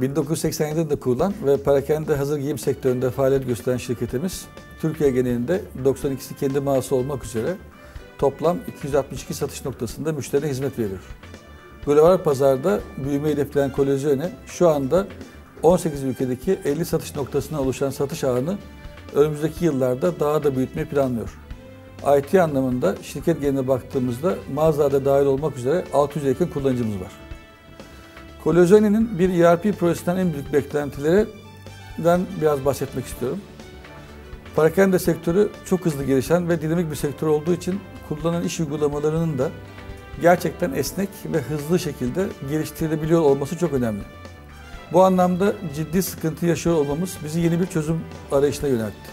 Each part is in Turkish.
1987'de de kurulan ve perakende hazır giyim sektöründe faaliyet gösteren şirketimiz Türkiye genelinde 92'si kendi mağazası olmak üzere toplam 262 satış noktasında müşterine hizmet veriyor. Global pazarda büyüme hedefleyen Kolezyone şu anda 18 ülkedeki 50 satış noktasına oluşan satış ağını önümüzdeki yıllarda daha da büyütmeyi planlıyor. IT anlamında şirket geneline baktığımızda mağazalarda dahil olmak üzere 600 yakın kullanıcımız var. Kolozyone'nin bir ERP projesinden en büyük beklentilerinden biraz bahsetmek istiyorum. Parakende sektörü çok hızlı gelişen ve dinamik bir sektör olduğu için kullanılan iş uygulamalarının da gerçekten esnek ve hızlı şekilde geliştirilebiliyor olması çok önemli. Bu anlamda ciddi sıkıntı yaşıyor olmamız bizi yeni bir çözüm arayışına yöneltti.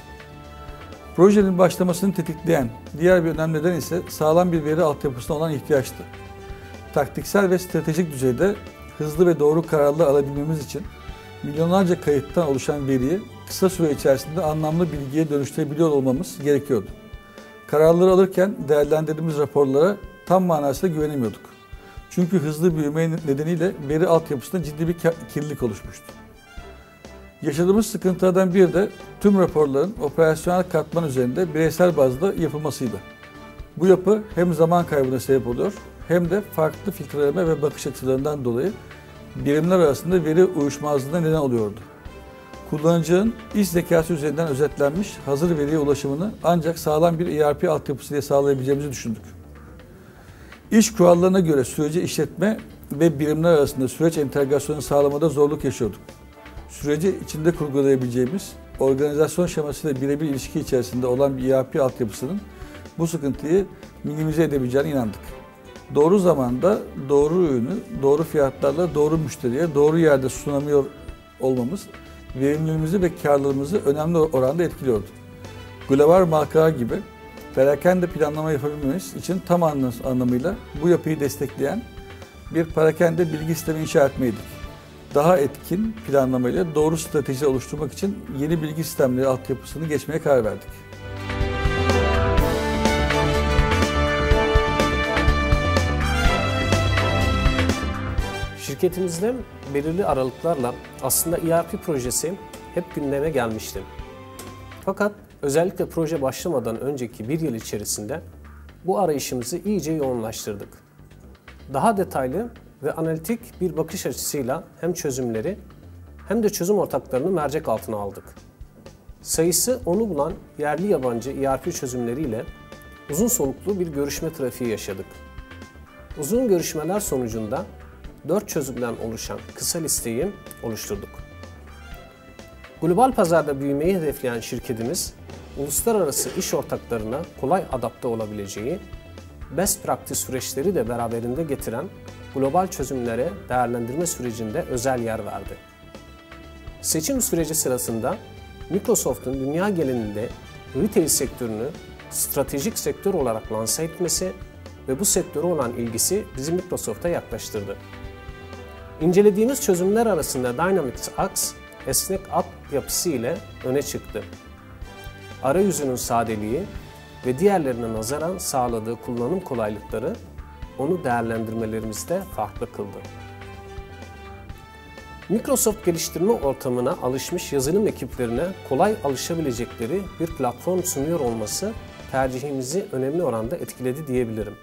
Projenin başlamasını tetikleyen diğer bir önemli neden ise sağlam bir veri altyapısına olan ihtiyaçtı. Taktiksel ve stratejik düzeyde hızlı ve doğru kararlar alabilmemiz için milyonlarca kayıttan oluşan veriyi kısa süre içerisinde anlamlı bilgiye dönüştürebiliyor olmamız gerekiyordu. Kararları alırken değerlendirdiğimiz raporlara tam manasıyla güvenemiyorduk. Çünkü hızlı büyüme nedeniyle veri altyapısında ciddi bir kirlilik oluşmuştu. Yaşadığımız sıkıntılardan biri de tüm raporların operasyonel katman üzerinde bireysel bazda yapılmasıydı. Bu yapı hem zaman kaybına sebep oluyor hem de farklı filtreleme ve bakış açılarından dolayı birimler arasında veri uyuşmazlığına neden oluyordu. Kullanıcının iş zekası üzerinden özetlenmiş hazır veriye ulaşımını ancak sağlam bir ERP altyapısıyla sağlayabileceğimizi düşündük. İş kurallarına göre süreci işletme ve birimler arasında süreç entegrasyonu sağlamada zorluk yaşıyorduk. Süreci içinde kurgulayabileceğimiz organizasyon şemasıyla birebir ilişki içerisinde olan bir ERP altyapısının bu sıkıntıyı minimize edebileceğine inandık. Doğru zamanda doğru ürünü doğru fiyatlarla doğru müşteriye doğru yerde sunamıyor olmamız verimliliğimizi ve karlılığımızı önemli oranda etkiliyordu. Global markalar gibi perakende planlama yapabilmemiz için tam anlamıyla bu yapıyı destekleyen bir perakende bilgi sistemi inşa etmeydik. Daha etkin planlamayla doğru strateji oluşturmak için yeni bilgi sistemleri altyapısını geçmeye karar verdik. Şirketimizde belirli aralıklarla aslında ERP projesi hep gündeme gelmişti. Fakat özellikle proje başlamadan önceki bir yıl içerisinde bu arayışımızı iyice yoğunlaştırdık. Daha detaylı ve analitik bir bakış açısıyla hem çözümleri hem de çözüm ortaklarını mercek altına aldık. Sayısı onu bulan yerli yabancı ERP çözümleriyle uzun soluklu bir görüşme trafiği yaşadık. Uzun görüşmeler sonucunda 4 çözümden oluşan kısa listeyi oluşturduk. Global pazarda büyümeyi hedefleyen şirketimiz, uluslararası iş ortaklarına kolay adapte olabileceği, best practice süreçleri de beraberinde getiren global çözümlere değerlendirme sürecinde özel yer verdi. Seçim süreci sırasında Microsoft'un dünya genelinde retail sektörünü stratejik sektör olarak lanse etmesi ve bu sektöre olan ilgisi bizi Microsoft'a yaklaştırdı. İncelediğimiz çözümler arasında Dynamics Ax esnek alt yapısı ile öne çıktı. Arayüzünün sadeliği ve diğerlerine nazaran sağladığı kullanım kolaylıkları onu değerlendirmelerimizde farklı kıldı. Microsoft geliştirme ortamına alışmış yazılım ekiplerine kolay alışabilecekleri bir platform sunuyor olması tercihimizi önemli oranda etkiledi diyebilirim.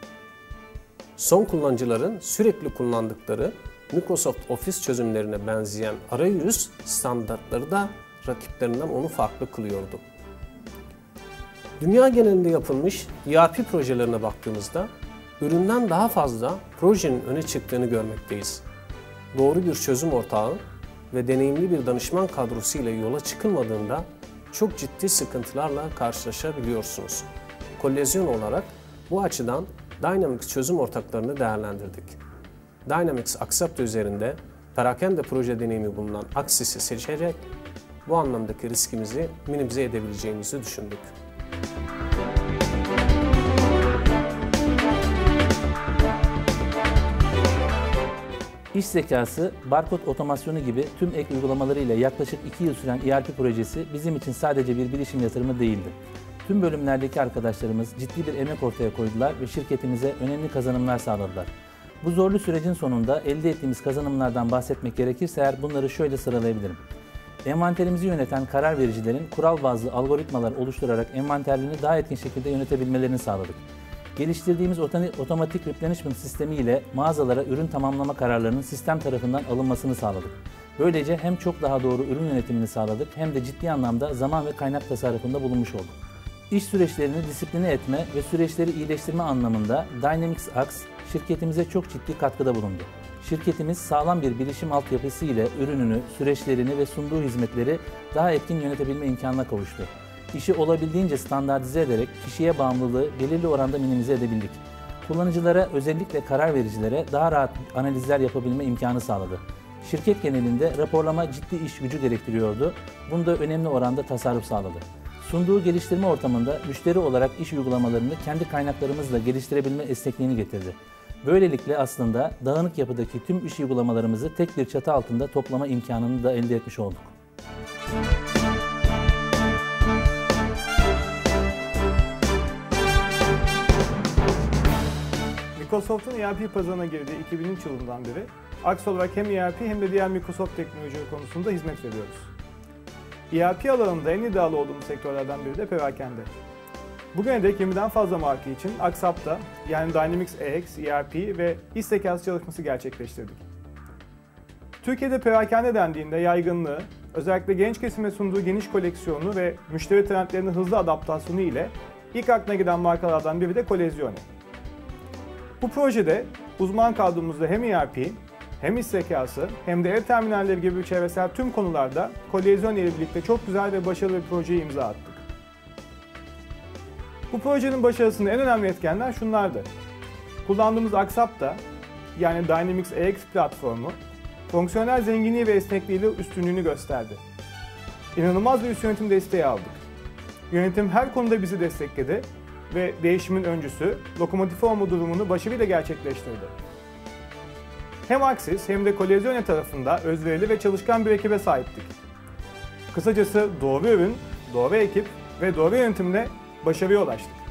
Son kullanıcıların sürekli kullandıkları Microsoft Office çözümlerine benzeyen arayüz standartları da rakiplerinden onu farklı kılıyordu. Dünya genelinde yapılmış ERP projelerine baktığımızda üründen daha fazla projenin öne çıktığını görmekteyiz. Doğru bir çözüm ortağı ve deneyimli bir danışman kadrosu ile yola çıkılmadığında çok ciddi sıkıntılarla karşılaşabiliyorsunuz. Kolezyon olarak bu açıdan Dynamics çözüm ortaklarını değerlendirdik. Dynamics Accept üzerinde perakende proje deneyimi bulunan Axis'i seçerek bu anlamdaki riskimizi minimize edebileceğimizi düşündük. İş zekası, barkod otomasyonu gibi tüm ek uygulamalarıyla yaklaşık 2 yıl süren ERP projesi bizim için sadece bir bilişim yatırımı değildi. Tüm bölümlerdeki arkadaşlarımız ciddi bir emek ortaya koydular ve şirketimize önemli kazanımlar sağladılar. Bu zorlu sürecin sonunda elde ettiğimiz kazanımlardan bahsetmek gerekirse eğer bunları şöyle sıralayabilirim. Envanterimizi yöneten karar vericilerin kural bazlı algoritmalar oluşturarak envanterlerini daha etkin şekilde yönetebilmelerini sağladık. Geliştirdiğimiz otomatik replenishment sistemi ile mağazalara ürün tamamlama kararlarının sistem tarafından alınmasını sağladık. Böylece hem çok daha doğru ürün yönetimini sağladık hem de ciddi anlamda zaman ve kaynak tasarrufunda bulunmuş olduk. İş süreçlerini disipline etme ve süreçleri iyileştirme anlamında Dynamics Ax şirketimize çok ciddi katkıda bulundu. Şirketimiz sağlam bir bilişim altyapısı ile ürününü, süreçlerini ve sunduğu hizmetleri daha etkin yönetebilme imkanına kavuştu. İşi olabildiğince standartize ederek kişiye bağımlılığı belirli oranda minimize edebildik. Kullanıcılara özellikle karar vericilere daha rahat analizler yapabilme imkanı sağladı. Şirket genelinde raporlama ciddi iş gücü gerektiriyordu. Bunda önemli oranda tasarruf sağladı. Sunduğu geliştirme ortamında müşteri olarak iş uygulamalarını kendi kaynaklarımızla geliştirebilme esnekliğini getirdi. Böylelikle aslında dağınık yapıdaki tüm iş uygulamalarımızı tek bir çatı altında toplama imkanını da elde etmiş olduk. Microsoft'un ERP pazarına girdiği 2003 yılından beri Axe olarak hem ERP hem de diğer Microsoft teknolojileri konusunda hizmet veriyoruz. ERP alanında en iddialı olduğumuz sektörlerden biri de perakende. Bugüne dek 20'den fazla marka için Aksap'ta yani Dynamics AX, ERP ve iş zekası çalışması gerçekleştirdik. Türkiye'de perakende dendiğinde yaygınlığı, özellikle genç kesime sunduğu geniş koleksiyonu ve müşteri trendlerinin hızlı adaptasyonu ile ilk aklına giden markalardan biri de Colezione. Bu projede uzman kaldığımızda hem ERP, hem iş zekası hem de ev terminalleri gibi çevresel tüm konularda Colezione ile birlikte çok güzel ve başarılı bir projeye imza attık. Bu projenin başarısında en önemli etkenler şunlardı. Kullandığımız Aksap'ta yani Dynamics AX platformu fonksiyonel zenginliği ve esnekliğiyle üstünlüğünü gösterdi. İnanılmaz bir üst yönetim desteği aldık. Yönetim her konuda bizi destekledi ve değişimin öncüsü lokomotif olma durumunu başarıyla gerçekleştirdi. Hem Axis hem de Colezione tarafında özverili ve çalışkan bir ekibe sahiptik. Kısacası doğru ürün, doğru ekip ve doğru yönetimle başarıya ulaştık.